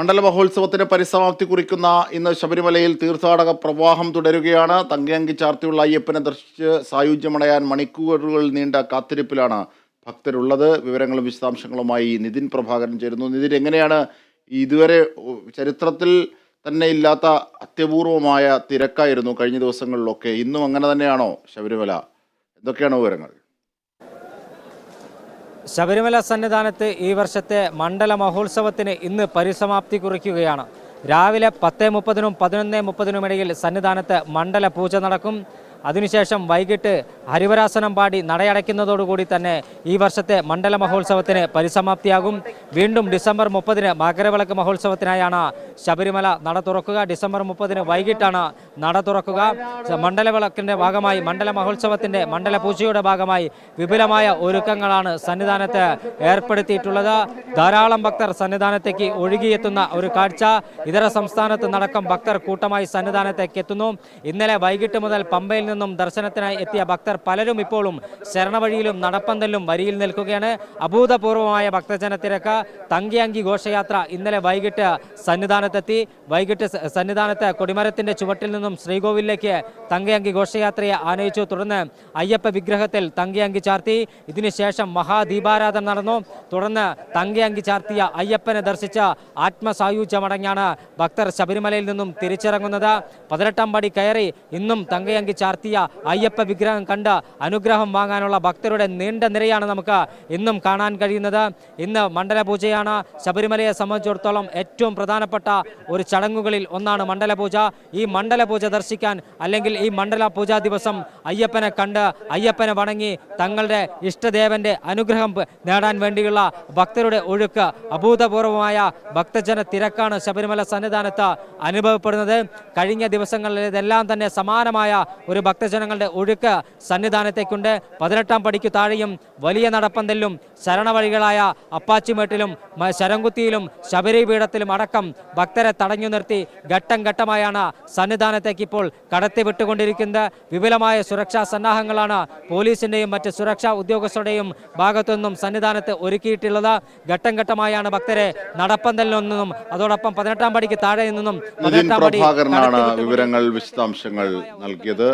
മണ്ഡല മഹോത്സവത്തിന് പരിസമാപ്തി കുറിക്കുന്ന ഇന്ന് ശബരിമലയിൽ തീർത്ഥാടക പ്രവാഹം തുടരുകയാണ്. തങ്കയങ്കി ചാർത്തിയുള്ള അയ്യപ്പനെ ദർശിച്ച് സായുജ്യമടയാൻ മണിക്കൂറുകൾ നീണ്ട കാത്തിരിപ്പിലാണ് ഭക്തരുള്ളത്. വിവരങ്ങളും വിശദാംശങ്ങളുമായി നിതിൻ പ്രഭാകരൻ ചേരുന്നു. നിതിൻ എങ്ങനെയാണ് ഇതുവരെ ചരിത്രത്തിൽ തന്നെ ഇല്ലാത്ത അത്യപൂർവമായ തിരക്കായിരുന്നു കഴിഞ്ഞ ദിവസങ്ങളിലൊക്കെ? ഇന്നും അങ്ങനെ തന്നെയാണോ ശബരിമല? എന്തൊക്കെയാണ് വിവരങ്ങൾ? ശബരിമല സന്നിധാനത്ത് ഈ വർഷത്തെ മണ്ഡല മഹോത്സവത്തിന് ഇന്ന് പരിസമാപ്തി കുറിക്കുകയാണ്. രാവിലെ പത്ത് മുപ്പതിനും പതിനൊന്ന് മുപ്പതിനും ഇടയിൽ സന്നിധാനത്ത് മണ്ഡല പൂജ നടക്കും. അതിനുശേഷം വൈകിട്ട് ഹരിവരാസനം പാടി നടയടയ്ക്കുന്നതോടുകൂടി തന്നെ ഈ വർഷത്തെ മണ്ഡല മഹോത്സവത്തിന് പരിസമാപ്തിയാകും. വീണ്ടും ഡിസംബർ മുപ്പതിന് മകരവിളക്ക് മഹോത്സവത്തിനായാണ് ശബരിമല നട തുറക്കുക. ഡിസംബർ മുപ്പതിന് വൈകിട്ടാണ് നട തുറക്കുക. മണ്ഡലവിളക്കിന്റെ ഭാഗമായി മണ്ഡല മഹോത്സവത്തിന്റെ മണ്ഡല പൂജയുടെ ഭാഗമായി വിപുലമായ ഒരുക്കങ്ങളാണ് സന്നിധാനത്ത് ഏർപ്പെടുത്തിയിട്ടുള്ളത്. ധാരാളം ഭക്തർ സന്നിധാനത്തേക്ക് ഒഴുകിയെത്തുന്ന ഒരു കാഴ്ച. ഇതര സംസ്ഥാനത്ത് നടക്കം ഭക്തർ കൂട്ടമായി സന്നിധാനത്തേക്ക് എത്തുന്നു ഇന്നലെ വൈകിട്ട് മുതൽ പമ്പയിൽ നിന്നും ദർശനത്തിനായി എത്തിയ ഭക്തർ പലരും ഇപ്പോഴും ശരണവഴിയിലും നടപ്പന്തലിലും വരിയിൽ നിൽക്കുകയാണ്. അഭൂതപൂർവമായ ഭക്തജന തിരക്ക്. തങ്കിയങ്കി ഘോഷയാത്ര ഇന്നലെ വൈകിട്ട് സന്നിധാനത്തെത്തി. വൈകിട്ട് സന്നിധാനത്ത് കൊടിമരത്തിന്റെ ചുവട്ടിൽ നിന്നും ശ്രീകോവിലേക്ക് തങ്കയങ്കി ഘോഷയാത്രയെ ആനയിച്ചു. തുടർന്ന് അയ്യപ്പ വിഗ്രഹത്തിൽ തങ്കയങ്കി ചാർത്തി. ഇതിനുശേഷം മഹാദീപാരാധന നടന്നു. തുടർന്ന് തങ്കയങ്കി ചാർത്തിയ അയ്യപ്പനെ ദർശിച്ച ആത്മസായുജ്യമടങ്ങിയാണ് ഭക്തർ ശബരിമലയിൽ നിന്നും തിരിച്ചിറങ്ങുന്നത്. പതിനെട്ടാം പടി കയറി ഇന്നും തങ്കയങ്കി ചാർത്തിയ അയ്യപ്പ വിഗ്രഹം കണ്ട് അനുഗ്രഹം വാങ്ങാനുള്ള ഭക്തരുടെ നീണ്ട നിരയാണ് നമുക്ക് ഇന്നും കാണാൻ കഴിയുന്നത്. ഇന്ന് മണ്ഡലപൂജയാണ്. ശബരിമലയെ സംബന്ധിച്ചിടത്തോളം ഏറ്റവും പ്രധാനപ്പെട്ട ഒരു ചടങ്ങുകളിൽ ഒന്നാണ് മണ്ഡലപൂജ. ഈ മണ്ഡലപൂജ ദർശിക്കാൻ അല്ലെങ്കിൽ ഈ മണ്ഡല പൂജാ ദിവസം അയ്യപ്പനെ കണ്ട് അയ്യപ്പനെ വണങ്ങി തങ്ങളുടെ ഇഷ്ടദേവന്റെ അനുഗ്രഹം നേടാൻ വേണ്ടിയുള്ള ഭക്തരുടെ ഒഴുക്ക് അഭൂതപൂർവമായ ഭക്തജന തിരക്കാണ് ശബരിമല സന്നിധാനത്ത് അനുഭവപ്പെടുന്നത്. കഴിഞ്ഞ ദിവസങ്ങളിൽ ഇതെല്ലാം തന്നെ സമാനമായ ഒരു ഭക്തജനങ്ങളുടെ ഒഴുക്ക് സന്നിധാനത്തേക്കുണ്ട്. പതിനെട്ടാം പടിക്ക് താഴെയും വലിയ നടപ്പന്തലിലും ശരണവഴികളായ അപ്പാച്ചിമേട്ടിലും ശരംകുത്തിയിലും ശബരിപീഠത്തിലും അടക്കം ഭക്തരെ തടഞ്ഞു നിർത്തി ഘട്ടം ഘട്ടമായാണ് സന്നിധാനത്തേക്ക് ഇപ്പോൾ കടത്തിവിട്ടുകൊണ്ടിരിക്കുന്നത്. വിപുലമായ സുരക്ഷാ സന്നാഹങ്ങളാണ് പോലീസിന്റെയും മറ്റ് സുരക്ഷാ ഉദ്യോഗസ്ഥരുടെയും ഭാഗത്തുനിന്നും സന്നിധാനത്ത് ഒരുക്കിയിട്ടുള്ളത്. ഘട്ടം ഘട്ടമായാണ് ഭക്തരെ നടപ്പന്തലിൽ നിന്നും അതോടൊപ്പം പതിനെട്ടാം പടിക്ക് താഴെ നിന്നും വിവരങ്ങൾ വിശദാംശങ്ങൾ നൽകിയത്.